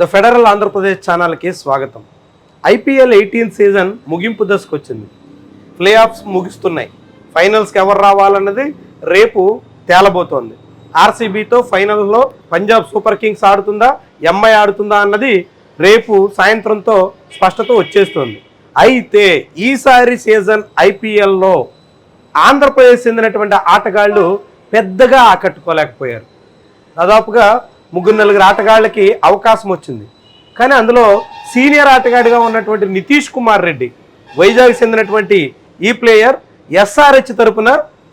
The federal Andhra Pradesh ఛానల్కి స్వాగతం. IPL eighteen season ముగింపు దశకు వచ్చింది ప్లే ఆఫ్స్ ముగిస్తున్నాయి. ఫైనల్స్కి ఎవరు రావాలన్నది రేపు తేలబోతోంది. ఆర్సీబీతో ఫైనల్లో పంజాబ్ సూపర్ కింగ్స్ ఆడుతుందా ఎంఐ ఆడుతుందా అన్నది రేపు సాయంత్రంతో స్పష్టత వచ్చేస్తుంది. అయితే ఈసారి సీజన్ ఐపీఎల్లో ఆంధ్రప్రదేశ్ చెందినటువంటి ఆటగాళ్ళు పెద్దగా ఆకట్టుకోలేకపోయారు. దాదాపుగా ముగ్గురు నలుగురు ఆటగాళ్ళకి అవకాశం వచ్చింది. కానీ అందులో సీనియర్ ఆటగాడిగా ఉన్నటువంటి నితీష్ కుమార్ రెడ్డి వైజాగ్ చెందినటువంటి ఈ ప్లేయర్ ఎస్ఆర్హెచ్ తరపున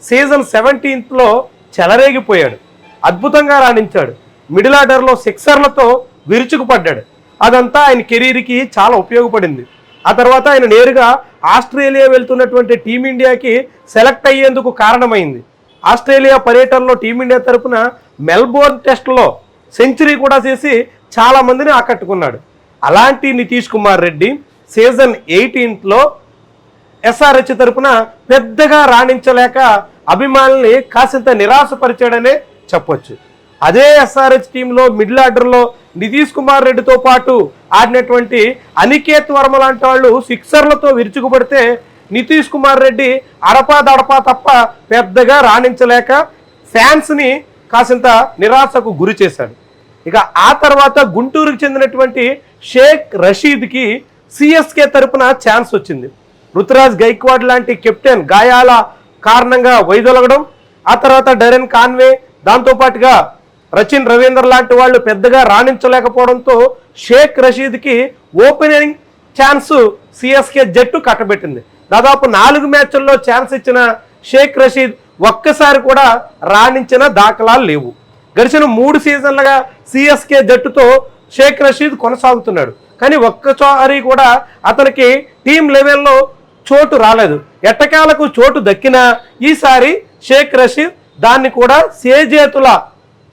సీజన్ సెవెంటీన్త్లో చెలరేగిపోయాడు. అద్భుతంగా రాణించాడు. మిడిల్ ఆర్డర్లో సిక్సర్లతో విరుచుకుపడ్డాడు. అదంతా ఆయన కెరీర్కి చాలా ఉపయోగపడింది. ఆ తర్వాత ఆయన నేరుగా ఆస్ట్రేలియా వెళ్తున్నటువంటి టీమిండియాకి సెలెక్ట్ అయ్యేందుకు కారణమైంది. ఆస్ట్రేలియా పర్యటనలో టీమిండియా తరపున మెల్బోర్న్ టెస్ట్లో సెంచరీ కూడా చేసి చాలా మందిని ఆకట్టుకున్నాడు. అలాంటి నితీష్ కుమార్ రెడ్డి సీజన్ ఎయిటీన్త్లో ఎస్ఆర్హెచ్ తరపున పెద్దగా రాణించలేక అభిమానుల్ని కాసింత నిరాశపరిచాడనే చెప్పొచ్చు. అదే ఎస్ఆర్హెచ్ టీంలో మిడిల్ ఆర్డర్లో నితీష్ కుమార్ రెడ్డితో పాటు ఆడినటువంటి అనికేత్ వర్మ లాంటి వాళ్ళు సిక్సర్లతో విరుచుకుపడితే నితీష్ కుమార్ రెడ్డి అడపా దడపా తప్ప పెద్దగా రాణించలేక ఫ్యాన్స్ని కాసింత నిరాశకు గురి చేశాడు. ఇక ఆ తర్వాత గుంటూరుకు చెందినటువంటి షేక్ రషీద్కి సిఎస్కే తరపున ఛాన్స్ వచ్చింది. రుతురాజ్ గైక్వాడ్ లాంటి కెప్టెన్ గాయాల కారణంగా వైదొలగడం ఆ తర్వాత డరెన్ కాన్వే దాంతోపాటుగా రచిన్ రవీంద్ర లాంటి వాళ్ళు పెద్దగా రాణించలేకపోవడంతో షేక్ రషీద్కి ఓపెనింగ్ ఛాన్స్ సిఎస్కే జట్టు కట్టబెట్టింది. దాదాపు నాలుగు మ్యాచ్ల్లో ఛాన్స్ ఇచ్చిన షేక్ రషీద్ ఒక్కసారి కూడా రాణించిన దాఖలాలు లేవు. గడిచిన మూడు సీజన్లుగా సిఎస్కే జట్టుతో షేక్ రషీద్ కొనసాగుతున్నాడు. కానీ ఒక్కసారి కూడా అతనికి టీం లెవెల్లో చోటు రాలేదు. ఎట్టకాలకు చోటు దక్కినా ఈసారి షేక్ రషీద్ దాన్ని కూడా సేజేతుల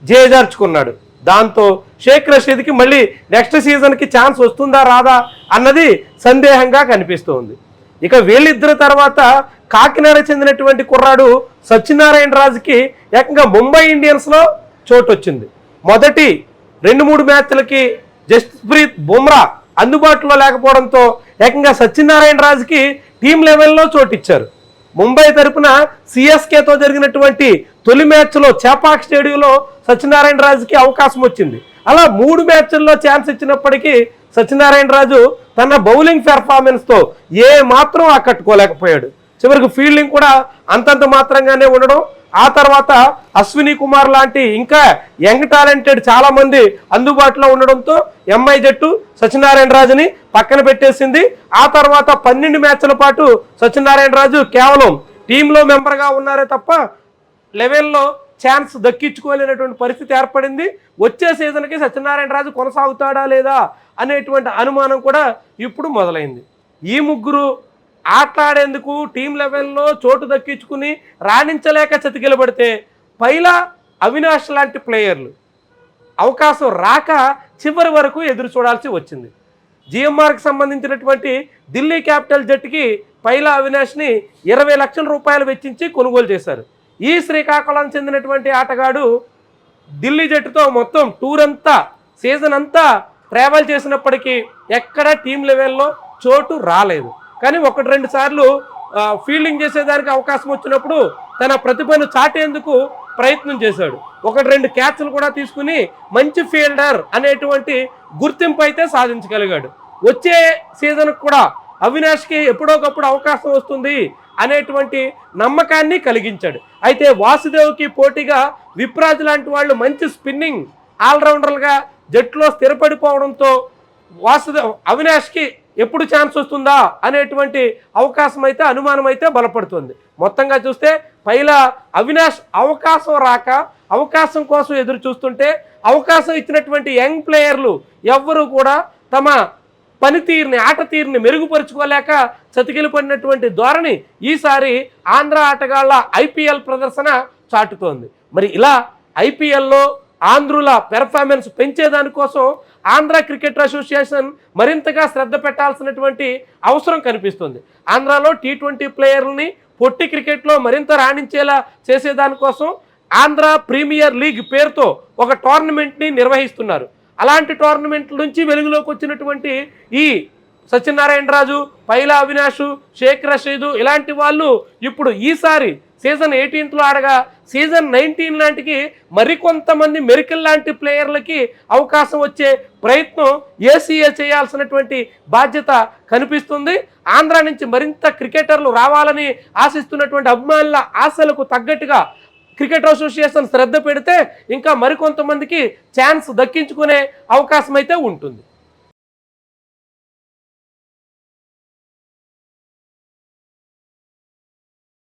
జేజార్చుకున్నాడు. దాంతో షేక్ రషీద్కి మళ్ళీ నెక్స్ట్ సీజన్కి ఛాన్స్ వస్తుందా రాదా అన్నది సందేహంగా కనిపిస్తోంది. ఇక వీళ్ళిద్దరి తర్వాత కాకినాడ చెందినటువంటి కుర్రాడు సత్యనారాయణ రాజుకి ఏకంగా ముంబై ఇండియన్స్లో చోటు వచ్చింది మొదటి రెండు మూడు మ్యాచ్లకి జస్ప్రీత్ బుమ్రా అందుబాటులో లేకపోవడంతో ఏకంగా సత్యనారాయణ రాజుకి టీం లెవెల్లో చోటు ఇచ్చారు ముంబై తరపున సిఎస్కేతో జరిగినటువంటి తొలి మ్యాచ్లో చేపాక్ స్టేడియంలో సత్యనారాయణ రాజుకి అవకాశం వచ్చింది. అలా మూడు మ్యాచ్ల్లో ఛాన్స్ ఇచ్చినప్పటికీ సత్యనారాయణ రాజు తన బౌలింగ్ పెర్ఫార్మెన్స్తో ఏ మాత్రం ఆకట్టుకోలేకపోయాడు. చివరికి ఫీల్డింగ్ కూడా అంతంత మాత్రంగానే ఉండడం. ఆ తర్వాత అశ్విని కుమార్ లాంటి ఇంకా యంగ్ టాలెంటెడ్ చాలా మంది అందుబాటులో ఉండడంతో ఎంఐ జట్టు సత్యనారాయణ రాజుని పక్కన పెట్టేసింది. ఆ తర్వాత పన్నెండు మ్యాచ్ల పాటు సత్యనారాయణ రాజు కేవలం టీంలో మెంబర్గా ఉన్నారే తప్ప లెవెల్లో ఛాన్స్ దక్కించుకోలేనటువంటి పరిస్థితి ఏర్పడింది. వచ్చే సీజన్కి సత్యనారాయణ రాజు కొనసాగుతాడా లేదా అనేటువంటి అనుమానం కూడా ఇప్పుడు మొదలైంది. ఈ ముగ్గురు ఆటలాడేందుకు టీం లెవెల్లో చోటు దక్కించుకుని రాణించలేక చతికిలబడితే పైలా అవినాష్ లాంటి ప్లేయర్లు అవకాశం రాక చివరి వరకు ఎదురు చూడాల్సి వచ్చింది. జిఎంఆర్కి సంబంధించినటువంటి ఢిల్లీ క్యాపిటల్ జట్టుకి పైలా అవినాష్ని ఇరవై లక్షల రూపాయలు వెచ్చించి కొనుగోలు చేశారు. ఈ శ్రీకాకుళం చెందినటువంటి ఆటగాడు ఢిల్లీ జట్టుతో మొత్తం టూర్ అంతా సీజన్ అంతా ట్రావెల్ చేసినప్పటికీ ఎక్కడ టీం లెవెల్లో చోటు రాలేదు. కానీ ఒకటి రెండు సార్లు ఫీల్డింగ్ చేసేదానికి అవకాశం వచ్చినప్పుడు తన ప్రతిభను చాటేందుకు ప్రయత్నం చేశాడు. ఒకటి రెండు క్యాచ్లు కూడా తీసుకుని మంచి ఫీల్డర్ అనేటువంటి గుర్తింపు అయితే సాధించగలిగాడు. వచ్చే సీజన్ కూడా అవినాష్కి ఎప్పుడోకప్పుడు అవకాశం వస్తుంది అనేటువంటి నమ్మకాన్ని కలిగించాడు. అయితే వాసుదేవ్కి పోటీగా విప్రాజ్ లాంటి వాళ్ళు మంచి స్పిన్నింగ్ ఆల్రౌండర్లుగా జట్టులో స్థిరపడిపోవడంతో వాసుదేవ్ అవినాష్కి ఎప్పుడు ఛాన్స్ వస్తుందా అనేటువంటి అవకాశం అయితే అనుమానం అయితే బలపడుతుంది. మొత్తంగా చూస్తే పైలా అవినాష్ అవకాశం రాక అవకాశం కోసం ఎదురు చూస్తుంటే అవకాశం ఇచ్చినటువంటి యంగ్ ప్లేయర్లు ఎవ్వరూ కూడా తమ పనితీరుని ఆట తీరుని మెరుగుపరుచుకోలేక చతికిలిపడినటువంటి ధోరణి ఈసారి ఆంధ్ర ఆటగాళ్ళ ఐపీఎల్ ప్రదర్శన చాటుతోంది. మరి ఇలా ఐపీఎల్లో ఆంధ్రుల పెర్ఫార్మెన్స్ పెంచేదానికోసం ఆంధ్ర క్రికెట్ అసోసియేషన్ మరింతగా శ్రద్ధ పెట్టాల్సినటువంటి అవసరం కనిపిస్తుంది. ఆంధ్రాలో టీ ట్వంటీ ప్లేయర్లని పొట్టి క్రికెట్లో మరింత రాణించేలా చేసేదానికోసం ఆంధ్ర ప్రీమియర్ లీగ్ పేరుతో ఒక టోర్నమెంట్ని నిర్వహిస్తున్నారు. అలాంటి టోర్నమెంట్ నుంచి వెలుగులోకి వచ్చినటువంటి ఈ సత్యనారాయణ రాజు పైలా అవినాష్ షేక్ రషీదు ఇలాంటి వాళ్ళు ఇప్పుడు ఈసారి సీజన్ ఎయిటీన్త్లో ఆడగా సీజన్ నైన్టీన్ లాంటికి మరికొంతమంది మెరికల్ లాంటి ప్లేయర్లకి అవకాశం వచ్చే ప్రయత్నం ఏసీఏ చేయాల్సినటువంటి బాధ్యత కనిపిస్తుంది. ఆంధ్ర నుంచి మరింత క్రికెటర్లు రావాలని ఆశిస్తున్నటువంటి అభిమానుల ఆశలకు తగ్గట్టుగా క్రికెట్ అసోసియేషన్ శ్రద్ధ పెడితే ఇంకా మరికొంతమందికి ఛాన్స్ దక్కించుకునే అవకాశం అయితే ఉంటుంది.